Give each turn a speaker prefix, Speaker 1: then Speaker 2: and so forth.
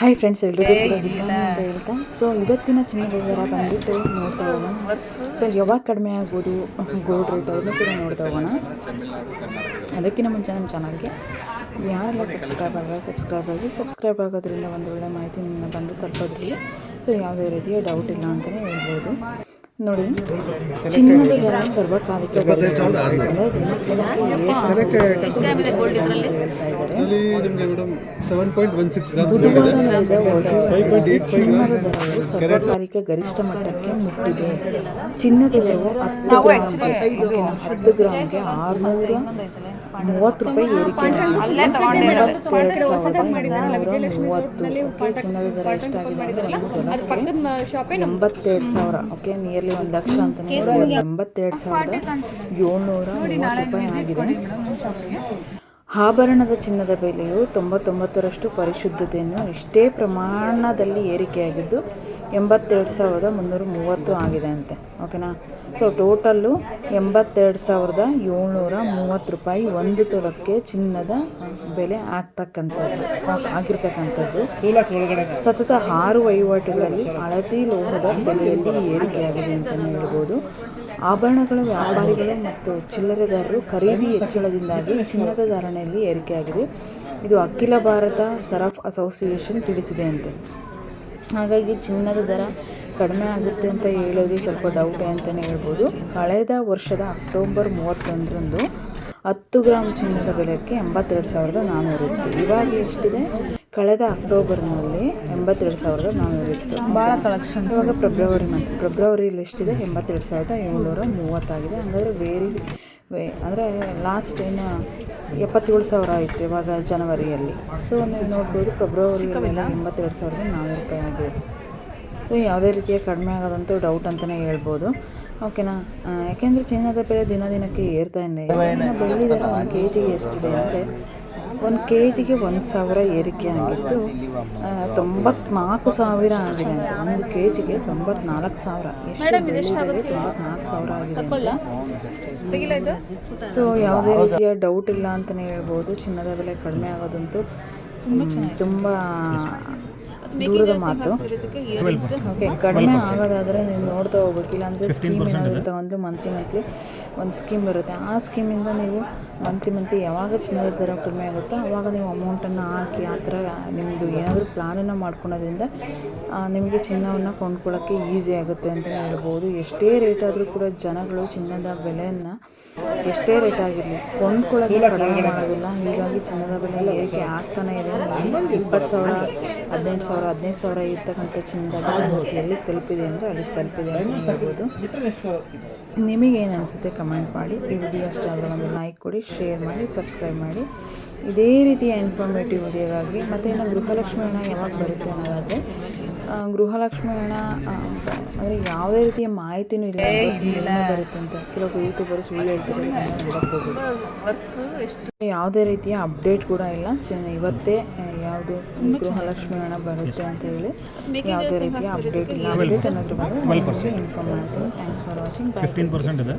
Speaker 1: Hi friends ಎಲ್ರಿಗೂ ಕೂಡ ಅಂತ ಹೇಳ್ತಾ. ಸೊ ಇವತ್ತಿನ ಚಿನ್ನದ ದರ ಬಂದ್ಬಿಟ್ಟು ನೋಡ್ತಾ ಹೋಗೋಣ. ಸೊ ಯಾವಾಗ ಕಡಿಮೆ ಆಗ್ಬೋದು? ಗೋಲ್ಡ್ ರೇಟ್ ಅದನ್ನು ಕೂಡ ನೋಡ್ತಾ ಹೋಗೋಣ. ಅದಕ್ಕಿಂತ ಮುಂಚೆ ನಮ್ಮ ಚಾನಲ್ಗೆ ಯಾರೆಲ್ಲ ಸಬ್ಸ್ಕ್ರೈಬ್ ಆಗಲ್ಲ ಸಬ್ಸ್ಕ್ರೈಬ್ ಆಗಿ ಸಬ್ಸ್ಕ್ರೈಬ್ ಆಗೋದ್ರಿಂದ ಒಂದು ಒಳ್ಳೆ ಮಾಹಿತಿ ಬಂದು ತಲುಪೋದ್ರಲ್ಲಿ. ಸೊ ಯಾವುದೇ ರೀತಿಯ ಡೌಟ್ ಇಲ್ಲ ಅಂತಲೇ ಹೇಳ್ಬೋದು. ನೋಡಿ. ಚಿನ್ನದ ಗರ ಸರ್ವಕಾಲಿಕ ಗರಿಷ್ಠ ಮಟ್ಟಕ್ಕೆ ಮುಟ್ಟಿದೆ. ಚಿನ್ನದ ದರವು ಹತ್ತು ಗ್ರಾಮ್ಗೆ ಆರ್ನೂರ ಹತ್ತು ಗ್ರಾಮ್ಗೆ ಆರುನೂರ ಮೂವತ್ತು ರೂಪಾಯಿ ಏರಿಕೆ ಎಂಬತ್ತೆರಡು ಸಾವಿರ. ಓಕೆ ನಿಯರ್ಲಿ ಒಂದು ಲಕ್ಷ ಅಂತ ಎಂಬತ್ತೆರಡು ಸಾವಿರದ ಏಳ್ನೂರ ಮೂವತ್ತು ರೂಪಾಯಿ ಆಗಿದೆ. ಆಭರಣದ ಚಿನ್ನದ ಬೆಲೆಯು ತೊಂಬತ್ತೊಂಬತ್ತರಷ್ಟು ಪರಿಶುದ್ಧತೆಯನ್ನು ಇಷ್ಟೇ ಪ್ರಮಾಣದಲ್ಲಿ ಏರಿಕೆಯಾಗಿದ್ದು ಎಂಬತ್ತೆರಡು ಸಾವಿರದ ಮುನ್ನೂರ ಮೂವತ್ತು ಆಗಿದೆ ಅಂತೆ. ಓಕೆನಾ ಸೊ ಟೋಟಲ್ಲು ಎಂಬತ್ತೆರಡು ಸಾವಿರದ ಏಳ್ನೂರ ಮೂವತ್ತು ರೂಪಾಯಿ ಒಂದು ತೊಲಕ್ಕೆ ಚಿನ್ನದ ಬೆಲೆ ಆಗ್ತಕ್ಕಂಥದ್ದು. ಆಗಿರ್ತಕ್ಕಂಥದ್ದು. ಸತತ ಆರು ವಹಿವಾಟುಗಳಲ್ಲಿ ಹಳದಿ ಲೋಹದ ಬೆಲೆಯಲ್ಲಿ ಏರಿಕೆಯಾಗಿದೆ ಅಂತಲೇ ಹೇಳ್ಬೋದು. ಆಭರಣಗಳ ವ್ಯಾಪಾರಿಗಳು ಮತ್ತು ಚಿಲ್ಲರೆದಾರರು ಖರೀದಿ ಹೆಚ್ಚಳದಿಂದಾಗಿ ಚಿನ್ನದ ಧಾರಣೆಯಲ್ಲಿ ಏರಿಕೆಯಾಗಿದೆ. ಇದು ಅಖಿಲ ಭಾರತ ಸರಫ್ ಅಸೋಸಿಯೇಷನ್ ತಿಳಿಸಿದೆ ಅಂತ. ಹಾಗಾಗಿ ಚಿನ್ನದ ದರ ಕಡಿಮೆ ಆಗುತ್ತೆ ಅಂತ ಹೇಳೋದು ಸ್ವಲ್ಪ ಡೌಟೇ ಅಂತಲೇ ಹೇಳ್ಬೋದು. ಕಳೆದ ವರ್ಷದ ಅಕ್ಟೋಬರ್ ಮೂವತ್ತೊಂದರಂದು ಹತ್ತು ಗ್ರಾಮ್ ಚಿನ್ನದ ಬೆಲೆಗೆ ಎಂಬತ್ತೆರಡು ಸಾವಿರದ ನಾನ್ನೂರು ಇತ್ತು. ಇವಾಗ ಎಷ್ಟಿದೆ? ಕಳೆದ ಅಕ್ಟೋಬರ್ನಲ್ಲಿ ಎಂಬತ್ತೆರಡು ಸಾವಿರದ ನಾನ್ನೂರು ಇತ್ತು. ಭಾಳ ಕಲೆಕ್ಷನ್ ಇವಾಗ ಫೆಬ್ರವರಿ ಮಂತ್ ಫೆಬ್ರವರಿಯಲ್ಲಿ ಎಷ್ಟಿದೆ? ಎಂಬತ್ತೆರಡು ಸಾವಿರದ ಏಳ್ನೂರ ಮೂವತ್ತಾಗಿದೆ. ಹಂಗಾದ್ರೆ ವೇರಿ ವೇ ಅಂದರೆ ಲಾಸ್ಟ್ ಏನು ಎಪ್ಪತ್ತೇಳು ಸಾವಿರ ಆಯಿತು ಇವಾಗ ಜನವರಿಯಲ್ಲಿ. ಸೊ ನೀವು ನೋಡ್ಬೋದು ಫೆಬ್ರವರಿ ಎಂಬತ್ತೆರಡು ಸಾವಿರದ ನಾನ್ನೂರು ರೂಪಾಯಿ ಆಗಿದೆ. ಸೊ ಯಾವುದೇ ರೀತಿಯ ಕಡಿಮೆ ಆಗೋದಂತೂ ಡೌಟ್ ಅಂತಲೇ ಹೇಳ್ಬೋದು. ಓಕೆನಾ ಯಾಕೆಂದರೆ ಚಿನ್ನದ ಬೆಲೆ ದಿನ ದಿನಕ್ಕೆ ಏರ್ತಾ ಇದೆ ಬೆಳ್ಳಿ ದರ ಒಂದು ಕೆ ಜಿಗೆ ಎಷ್ಟಿದೆ ಅಂದರೆ ಒಂದು ಕೆ ಜಿಗೆ ಒಂದು ಸಾವಿರ ಏರಿಕೆ ಆಗಿದ್ದು ತೊಂಬತ್ನಾಲ್ಕು ಸಾವಿರ ಆಗಿದೆ ಅಂತ. ಒಂದು ಕೆ ಜಿಗೆ ತೊಂಬತ್ನಾಲ್ಕು ಸಾವಿರ. ತೊಂಬತ್ನಾಲ್ಕು ಸಾವಿರ ಆಗಿದೆ ಅಂತ. ಸೊ ಯಾವುದೇ ರೀತಿಯ ಡೌಟ್ ಇಲ್ಲ ಅಂತಲೇ ಹೇಳ್ಬೋದು. ಚಿನ್ನದ ಬೆಲೆ ಕಡಿಮೆ ಆಗೋದಂತೂ ತುಂಬ ತುಂಬ ದೂರದ ಮಾತು. ಓಕೆ ಕಡಿಮೆ ಆಗೋದಾದರೆ ನೀವು ನೋಡ್ತಾ ಹೋಗ್ಬೇಕಿಲ್ಲ ಅಂದರೆ ಸ್ಕೀಮ್ ಏನಾದರೂ ಒಂದು ಮಂತ್ಲಿ ಮಂತ್ಲಿ ಒಂದು ಸ್ಕೀಮ್ ಬರುತ್ತೆ ಆ ಸ್ಕೀಮಿಂದ ನೀವು ಮಂತ್ಲಿ ಮಂತ್ಲಿ ಯಾವಾಗ ಚಿನ್ನದ ದರ ಕಡಿಮೆ ಆಗುತ್ತೋ ಆವಾಗ ನೀವು ಅಮೌಂಟನ್ನು ಹಾಕಿ ಆ ಥರ ನಿಮ್ಮದು ಏನಾದರೂ ಪ್ಲಾನನ್ನು ಮಾಡ್ಕೊಳೋದ್ರಿಂದ ನಿಮಗೆ ಚಿನ್ನವನ್ನು ಕೊಂಡ್ಕೊಳ್ಳೋಕ್ಕೆ ಈಸಿ ಆಗುತ್ತೆ ಅಂತ ಹೇಳ್ಬೋದು. ಎಷ್ಟೇ ರೇಟ್ ಆದರೂ ಕೂಡ ಜನಗಳು ಚಿನ್ನದ ಬೆಲೆಯನ್ನು ಎಷ್ಟೇ ರೇಟ್ ಆಗಿರಲಿ ಕೊಂಡ್ಕೊಳ್ಳೋಕ್ಕೆ ಕಡಿಮೆ ಮಾಡೋದಿಲ್ಲ. ಹೀಗಾಗಿ ಚಿನ್ನದ ಬೆಲೆ ಏರಿಕೆ ಆಗ್ತಾನೆ ಇದೆ. ಇಪ್ಪತ್ತು ಸಾವಿರ ಹದಿನೆಂಟು ಸಾವಿರ, ಹದಿನೈದು ಸಾವಿರ ಇರ್ತಕ್ಕಂಥ ಚಿನ್ನದ ಎಲ್ಲಿ ತಲುಪಿದೆ ಅಂದರೆ ಅಲ್ಲಿ ತಲುಪಿದೆ ಅಂತ ಹೇಳ್ಬೋದು. ನಿಮಗೇನು ಅನಿಸುತ್ತೆ ಕಮೆಂಟ್ ಮಾಡಿ. ಈ ವಿಡಿಯೋ ಅಷ್ಟೇ ಆದರೆ ಒಂದು ಲೈಕ್ ಕೊಡಿ ಶೇರ್ ಮಾಡಿ ಸಬ್ಸ್ಕ್ರೈಬ್ ಮಾಡಿ. ಇದೇ ರೀತಿಯ ಇನ್ಫಾರ್ಮೇಟಿವ್ ವಿಡಿಯೋಗಾಗಿ ಮತ್ತು ಇನ್ನು ಗೃಹಲಕ್ಷ್ಮಿ ಹಣ ಯಾವಾಗ ಬರುತ್ತೆ ಅನ್ನೋದಾದರೆ ಗೃಹಲಕ್ಷ್ಮಿ ಹಣ ಅಂದರೆ ಯಾವುದೇ ರೀತಿಯ ಮಾಹಿತಿನೂ ಇಲ್ಲ ಬರುತ್ತೆ ಅಂತ. ಕೆಲವು ಯೂಟ್ಯೂಬರ್ಸ್ ಸುಳ್ಳು ಹೇಳ್ತಾರೆ ಯಾವುದೇ ರೀತಿಯ ಅಪ್ಡೇಟ್ ಕೂಡ ಇಲ್ಲ. ಚೆನ್ನ ಇವತ್ತೇ ಯಾವುದು ಗೃಹಲಕ್ಷ್ಮಿ ಹಣ ಬರುತ್ತೆ ಅಂತ ಹೇಳಿ. ಯಾವುದೇ ರೀತಿಯ ಅಪ್ಡೇಟ್ ಇಲ್ಲ. ಅಪ್ಡೇಟ್ ಅನ್ನೋದ್ರ ಬಗ್ಗೆ ಇನ್ಫಾರ್ಮ್ ಮಾಡ್ತೀನಿ thanks for watching
Speaker 2: fifteen percent ಇದೆ.